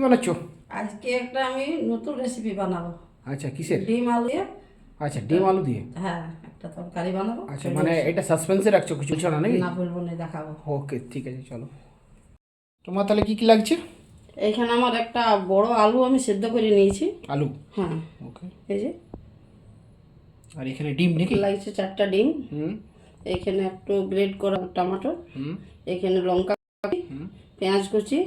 বানাচ্ছ আজকে একটা আমি নতুন রেসিপি বানাবো। আচ্ছা কিসের? ডিম আলু দিয়ে। আচ্ছা ডিম আলু দিয়ে? হ্যাঁ একটা তরকারি বানাবো। আচ্ছা মানে এটা সাসপেন্সে রাখছো কিছু না নাকি? না বলব না দেখাবো। ওকে ঠিক আছে চলো। তোমার তাহলে কি কি লাগছে? এইখানে আমার একটা বড় আলু আমি সেদ্ধ করে নিয়েছি। আলু? হ্যাঁ। ওকে। এই যে। আর এখানে ডিম নাকি? লাগছে চারটা ডিম। হুম। এইখানে একটু গ্রেড করা টমেটো। হুম। এইখানে লঙ্কা। হুম। পেঁয়াজ কুচি।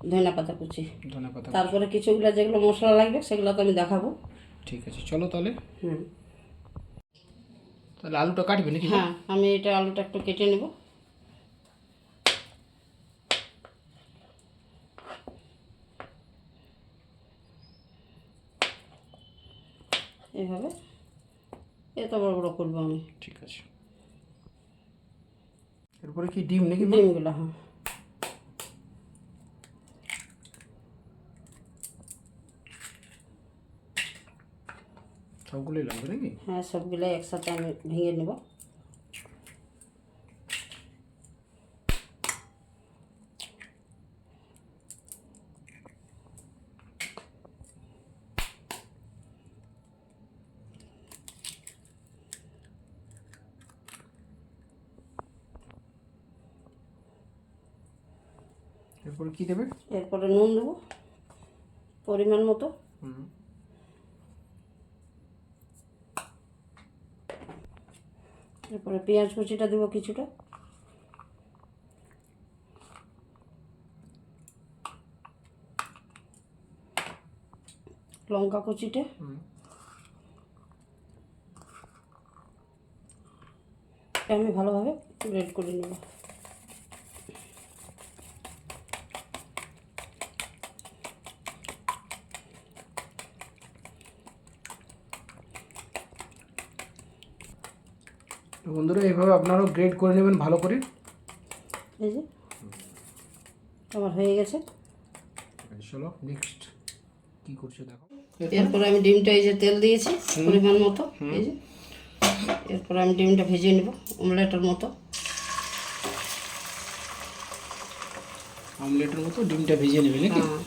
ধনিয়া পাতা কুচি। ধনে পাতা তারপরে কিছুগুলো যেগুলো মশলা লাগবে সেগুলো তো আমি দেখাবো। ঠিক আছে চলো তাহলে। হুম। তাহলে আলুটা কাটবে নাকি? হ্যাঁ আমি এটা আলুটা একটু কেটে নেব। এইভাবে এত বড় বড় করব আমি। ঠিক আছে। এরপরে কি ডিম নাকি ডিমগুলো হ্যাঁ। সবগুলোই লাগবে নাকি হ্যাঁ সবগুলো একসাথে আমি ভেঙে নেব এরপরে কি দেবে এরপরে নুন দেবো পরিমাণ মতো হুম এরপরে পেঁয়াজ কুচিটা দেবো কিছুটা। লঙ্কা কুচিটা। আমি ভালোভাবে রেড করে নেব। বন্ধুরা এইভাবে আপনারাও গ্রেড করে নেবেন ভালো করে। এই যে আমার হয়ে গেছে। চলো নেক্সট কি করছ দেখো। এরপরে আমি ডিমটা এই যে তেল দিয়েছি পরিমাণ মতো এই যে। এরপরে আমি ডিমটা ভেজে নেব অমলেটের মতো। আমলেটের মতো ডিমটা ভেজে নেবে নাকি? হ্যাঁ।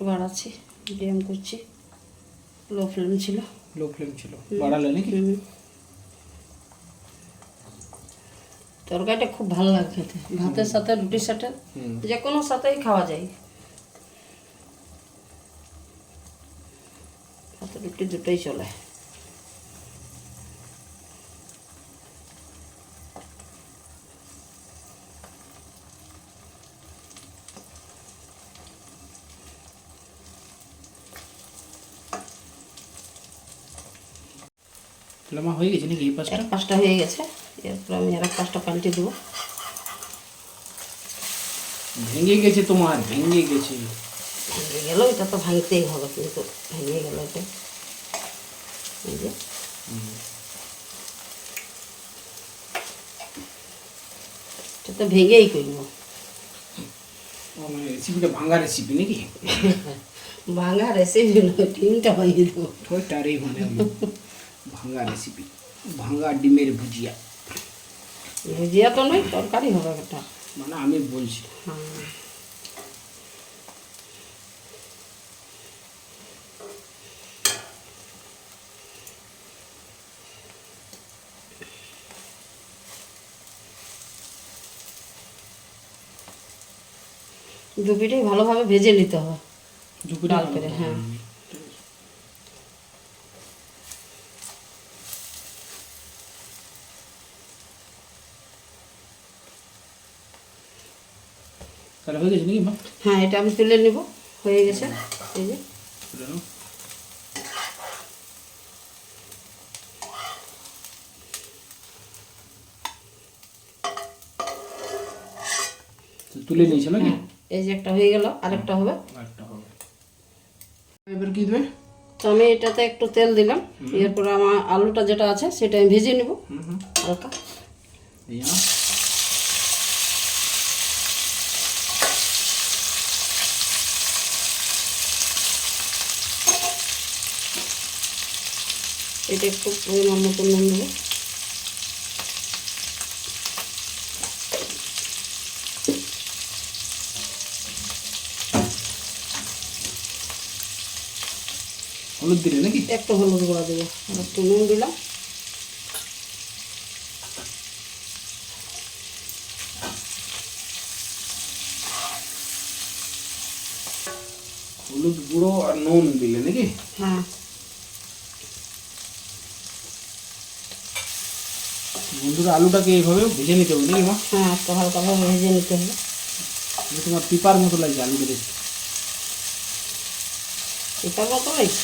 একটু বাড়াচ্ছি মিডিয়াম করছি। লো ফ্লেম ছিল। লো ফ্লেম ছিল। বাড়ালে নাকি? তরকারিটা খুব ভালো লাগে খেতে। ভাতের সাথে রুটির সাথে যে কোনো সাথেই খাওয়া যায়। ভাতের রুটি দুটোই চলে। আমার হয়ে গেছে নাকি এই পাঁচটা এক পাঁচটা হয়ে গেছে। এরপর আমি আর এক পাঁচটা পাল্টে দেবো। ভেঙে গেছে তোমার ভেঙে গেছে। ভেঙে গেল এটা তো ভাঙতেই হবে কিন্তু ভেঙে গেল এটা এই যে। এটা তো ভেঙেই করব। ও মানে রেসিপিটা ভাঙা রেসিপি নাকি? ভাঙা রেসিপি নয় ডিমটা ভাঙিয়ে দেবো। ওইটারই মানে ভাঙা রেসিপি ভাঙা ডিমের ভুজিয়া। ভুজিয়া তো নয় তরকারি হবে এটা মানে আমি বলছি। দু পিঠেই ভালোভাবে ভেজে নিতে হবে দুপুরে ডাল করে হ্যাঁ। তাহলে হয়ে গেছে নাকি মা? হ্যাঁ এটা আমি তুলে নেব। হয়ে গেছে। এই যে। তুলে নাও। নিয়েছো নাকি? এই যে একটা হয়ে গেল আরেকটা হবে। একটা হবে। এবার কি দেবে? তো আমি এটাতে একটু তেল দিলাম। এরপর আমার আলুটা যেটা আছে সেটা আমি ভেজে নেব। হুম হুম। হালকা। এই নাও। এটা একটু পরিমাণ মতো নুন দেবো। হলুদ দিলে নাকি? একটু হলুদ গুঁড়া দেবো। আর একটু নুন দিলাম। হলুদ গুঁড়ো আর নুন দিলে নাকি? হ্যাঁ। বন্ধুরা আলুটাকে এইভাবে ভেজে নিতে হবে নাকি মা? হ্যাঁ একটু হালকাভাবে ভেজে নিতে হবে। তোমার পিপার মতো লাগছে আলুটা দেখতে। এটার মতো লাগছে?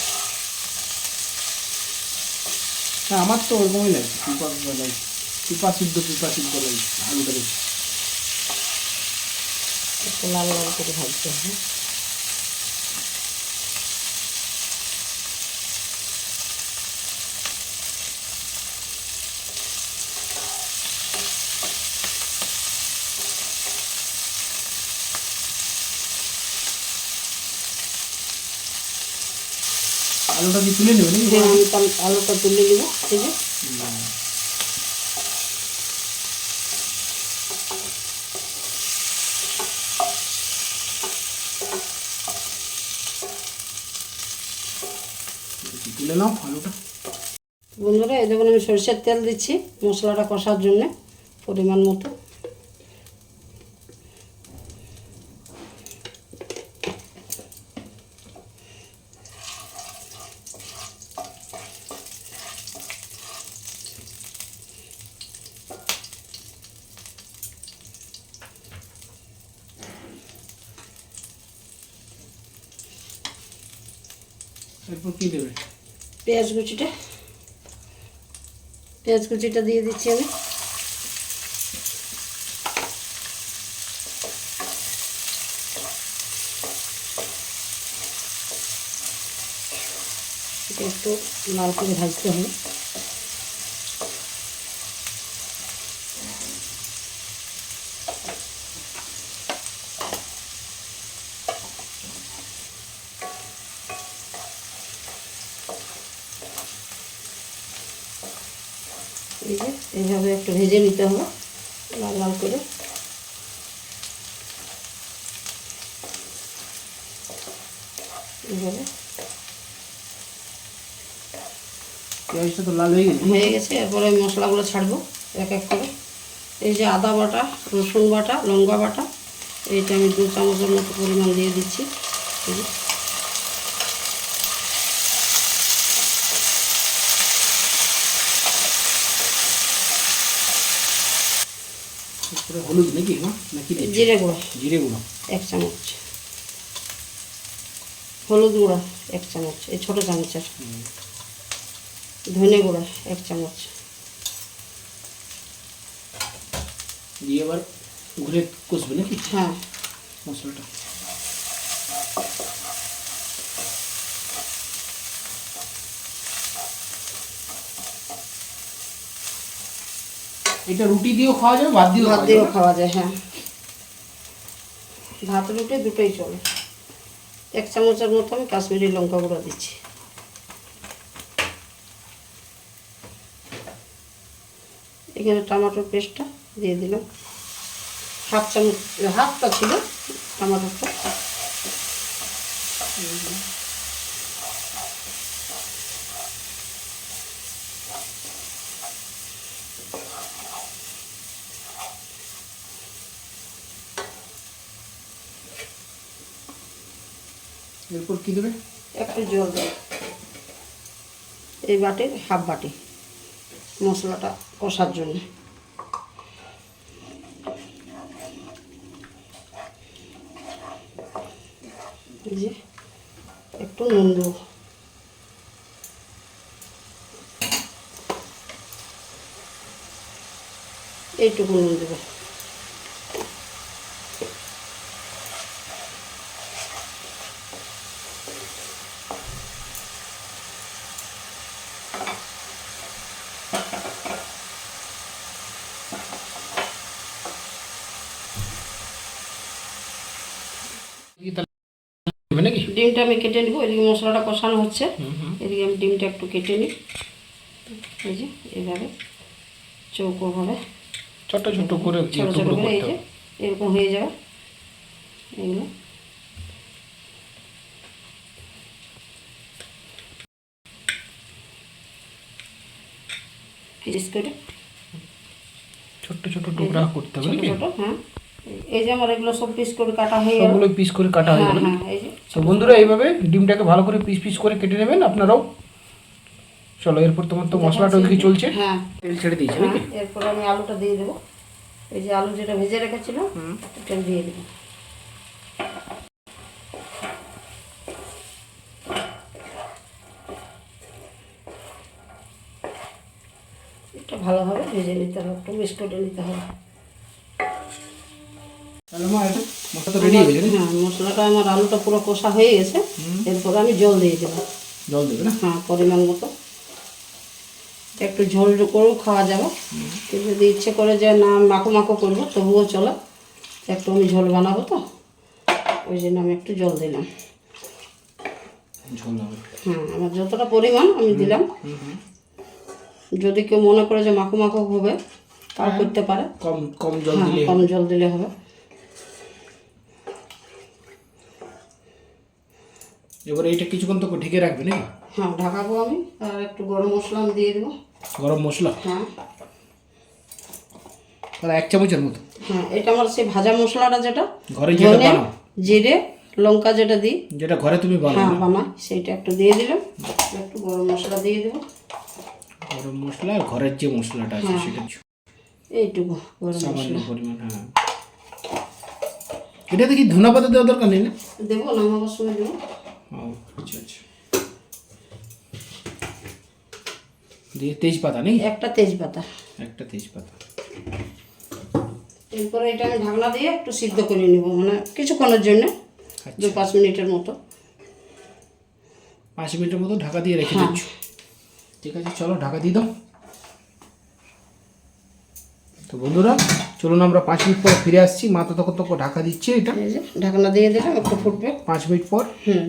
হ্যাঁ আমার তো ওরকমই লাগছে পিপা পিপা লাগছে। পিপা সিদ্ধ পিপা সিদ্ধ লাগছে আলুটা দেখতে। একটু লাল লাল করে ভাজতে হবে। আলুটা কি তুলে নেবে নাকি আমি আলুটা তুলে দিব ঠিক আছে তুলে নাও আলুটা। বন্ধুরা এই দেখুন আমি সরষের তেল দিচ্ছি মশলাটা কষার জন্য পরিমাণ মতো। এরপর কি দেবে? পেঁয়াজ কুচিটা। পেঁয়াজ কুচিটা দিয়ে দিচ্ছি আমি। একটু লাল করে ভাজতে হবে এই যে এইভাবে একটু ভেজে নিতে হবে লাল লাল করে। এইভাবে পেঁয়াজটা তো লাল হয়ে গেছে? হয়ে গেছে এরপরে মশলাগুলো ছাড়বো এক এক করে। এই যে আদা বাটা রসুন বাটা লঙ্কা বাটা এইটা আমি দু চামচের মতো পরিমাণ দিয়ে দিচ্ছি। এরপরে হলুদ নাকি মা নাকি জিরে গুঁড়া। জিরে গুঁড়ো। এক চামচ। হলুদ গুঁড়া এক চামচ। এই ছোটো চামচের। ধনে গুঁড়া এক চামচ। দিয়ে এবার ঘুরে কষবে নাকি? হ্যাঁ। মশলাটা। এটা রুটি দিয়েও খাওয়া যায় ভাত দিয়েও ভাত খাওয়া দিয়েও খাওয়া যায় হ্যাঁ। ভাত রুটি দুটোই চলে। এক চামচের মতো আমি কাশ্মীরি লঙ্কা গুঁড়ো দিচ্ছি। এখানে টমেটোর পেস্টটা দিয়ে দিলাম। হাফ চামচ হাফটা ছিল টমেটোটা এরপর কি দেবে? একটু জল এই বাটির হাফ বাটি মশলাটা কষার জন্য। যে একটু নুন দেবো। এইটুকু নুন দেবো কি তাহলে দেবে নাকি ডিমটা আমি কেটে নিব এদিকে মশলাটা কষানো হচ্ছে। এদিকে আমি ডিমটা একটু কেটে নিই। এই যে এইভাবে চৌকোভাবে ছোট্ট ছোট্ট করে ছোটো ছোটো করে এই যে এরকম হয়ে যাবে। এগুলো করে ছোট্ট ছোট্ট টুকরা করতে হবে ছোটো হ্যাঁ এই- যে আমার এগুলো সব পিস করে কাটা হয়ে গেল। সবগুলো পিস করে কাটা হয়ে হ্যাঁ গেল হ্যাঁ এই যে। তো বন্ধুরা এইভাবে ডিমটাকে ভালো করে পিস পিস করে কেটে নেবেন আপনারাও। চলো এরপর তোমার তো মশলাটা ওদিকে চলছে। হ্যাঁ। তেল ছেড়ে দিয়েছে হ্যাঁ নাকি এরপর আমি আলুটা দিয়ে দেবো। এই যে আলু যেটা ভেজে রেখেছিলাম এটা দিয়ে দেবো। এটা ভালোভাবে ভেজে নিতে হবে একটু মিক্স করে নিতে হবে। মশলা রেডি হয়ে হ্যাঁ মশলাটা আমার আলুটা পুরো কষা হয়ে গেছে। এরপর আমি জল দিয়ে দেবো জল দেবে না? হ্যাঁ পরিমাণ মতো। একটু ঝোল করেও খাওয়া যাবে। কেউ যদি ইচ্ছে করে যে না মাখো মাখো করব তবুও চলে। একটু আমি ঝোল বানাবো তো। ওই জন্য আমি একটু জল দিলাম। হ্যাঁ আমার যতটা পরিমাণ আমি দিলাম। যদি কেউ মনে করে যে মাখো মাখো হবে তাও করতে পারে। কম কম জল হ্যাঁ কম জল দিলে হবে। এবারে এটা কিছুক্ষণ তো ঢেকে রাখবে নাকি? হ্যাঁ ঢাকাবো আমি আর একটু গরম মশলা আমি দিয়ে দেবো। গরম মশলা? হ্যাঁ। তাহলে এক চামচের মতো? হ্যাঁ এটা আমার সেই ভাজা মশলাটা যেটা ঘরে যেটা বানাও। জিরে লঙ্কা যেটা দিই। যেটা ঘরে তুমি বানাও হ্যাঁ বানাই সেইটা একটু দিয়ে দিলাম। একটু গরম মশলা দিয়ে দেবো। গরম মশলা আর ঘরের যে মশলাটা আছে সেটা এইটুকু গরম মশলা। পরিমাণ হ্যাঁ। এটাতে কি ধনা পাতা দেওয়া দরকার নেই না? দেবো নামাবার সময় দেবো। আচ্ছা আচ্ছা দিয়ে তেজপাতা নেই একটা তেজপাতা। একটা তেজপাতা। এরপরে এটা আমি ঢাকনা দিয়ে একটু সিদ্ধ করে নিব মানে কিছুক্ষণের জন্য দু পাঁচ মিনিটের মতো। পাঁচ মিনিটের মতো ঢাকা দিয়ে রেখে হ্যাঁ। দিচ্ছ। ঠিক আছে চলো ঢাকা দিয়ে দাও। তো বন্ধুরা চলুন আমরা পাঁচ মিনিট পর ফিরে আসছি। মা তো তখন তখন ঢাকা দিচ্ছে এটা। ঢাকনা দিয়ে দিলাম একটু ফুটবে। পাঁচ মিনিট পর। হুম।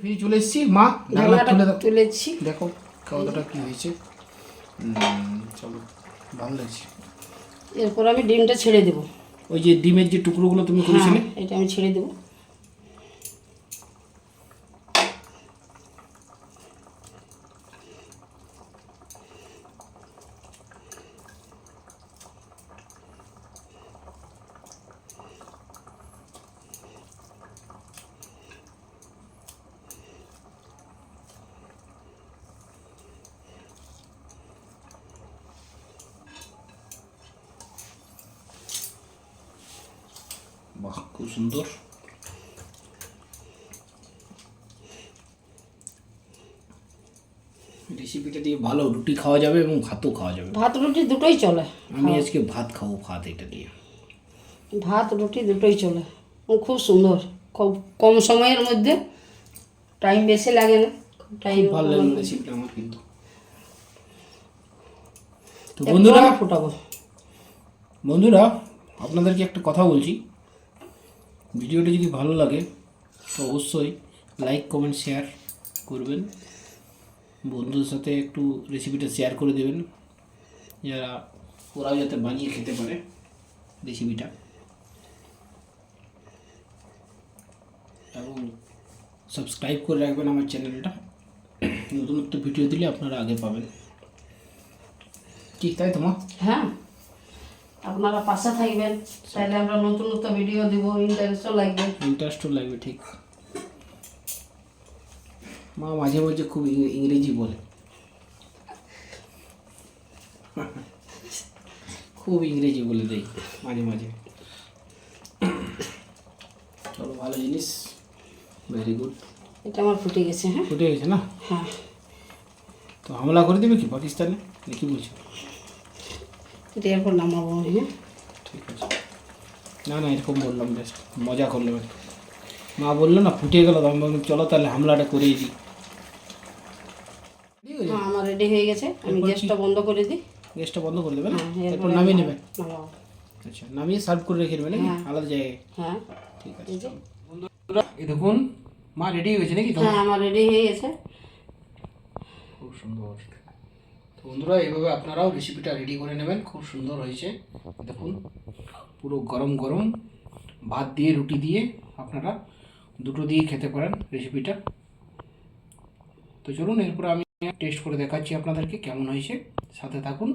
ফিরে চলে এসেছি। মা দাও। তুলেছি। দেখো খাওয়াটা কী হয়েছে। চলো ভালো লাগছে। এরপর আমি ডিমটা ছেড়ে দেবো। ওই যে ডিমের যে টুকরোগুলো তুমি করেছিলে। হ্যাঁ এটা আমি ছেড়ে দেবো। বাহ খুব সুন্দর রেসিপিটা দিয়ে ভালো রুটি খাওয়া যাবে এবং ভাতও খাওয়া যাবে। ভাত রুটি দুটোই চলে আমি আজকে ভাত খাব ভাত এটা দিয়ে। ভাত রুটি দুটোই চলে। খুব সুন্দর। খুব কম সময়ের মধ্যে টাইম বেশি লাগে না। টাইম ভালো লাগল রেসিপিটা আমার কিন্তু। তো বন্ধুরা ফুটাবো। বন্ধুরা আপনাদেরকে একটা কথা বলছি। ভিডিওটা যদি ভালো লাগে, তো অবশ্যই লাইক কমেন্ট শেয়ার করবেন। বন্ধুদের সাথে একটু রেসিপিটা শেয়ার করে দেবেন। যারা ওরাও যাতে বানিয়ে খেতে পারে রেসিপিটা এবং সাবস্ক্রাইব করে রাখবেন আমার চ্যানেলটা নতুন নতুন ভিডিও দিলে আপনারা আগে পাবেন। কি তাই তোমার হ্যাঁ। আপনারা পাশে থাকবেন তাহলে আমরা নতুন নতুন ভিডিও দিব ইন্টারেস্টও লাগবে। ইন্টারেস্টও লাগবে ঠিক। মা মাঝে মাঝে খুব ইং- ইংরেজি বলে। খুব ইংরেজি বলে দেয় মাঝে মাঝে। চলো ভালো জিনিস। ভেরি গুড এটা আমার ফুটে গেছে হ্যাঁ? ফুটে গেছে না? হ্যাঁ। তো হামলা করে দেবে কি পাকিস্তানে? না কি বলছো? এটা এরপর নামাবো হ্যাঁ ঠিক আছে। না না এরকম বললাম জাস্ট মজা করলাম একটু মা বলল না ফুটে গেল। আমি বললাম চলো তাহলে হামলাটা করেই দিই। হ্যাঁ আমার রেডি হয়ে গেছে। আমি গ্যাসটা বন্ধ করে দিই। গ্যাসটা বন্ধ করে দেবে না? হ্যাঁ এরপর এরপর নামিয়ে নেবে? নামাবো আচ্ছা নামিয়ে সার্ভ করে রেখে দেবে নাকি? হ্যাঁ। আলাদা জায়গায়? হ্যাঁ। ঠিক আছে এই দেখুন মা রেডি হয়েছে নাকি হ্যাঁ আমার রেডি হয়ে গেছে। খুব সুন্দর তো বন্ধুরা, এইভাবে আপনারাও রেসিপিটা রেডি করে নেবেন। খুব সুন্দর হয়েছে। দেখুন, পুরো গরম গরম। ভাত দিয়ে, রুটি দিয়ে আপনারা দুটো দিয়ে খেতে পারেন রেসিপিটা তো চলুন, এরপর আমি টেস্ট করে দেখাচ্ছি আপনাদেরকে কেমন হয়েছে। সাথে থাকুন।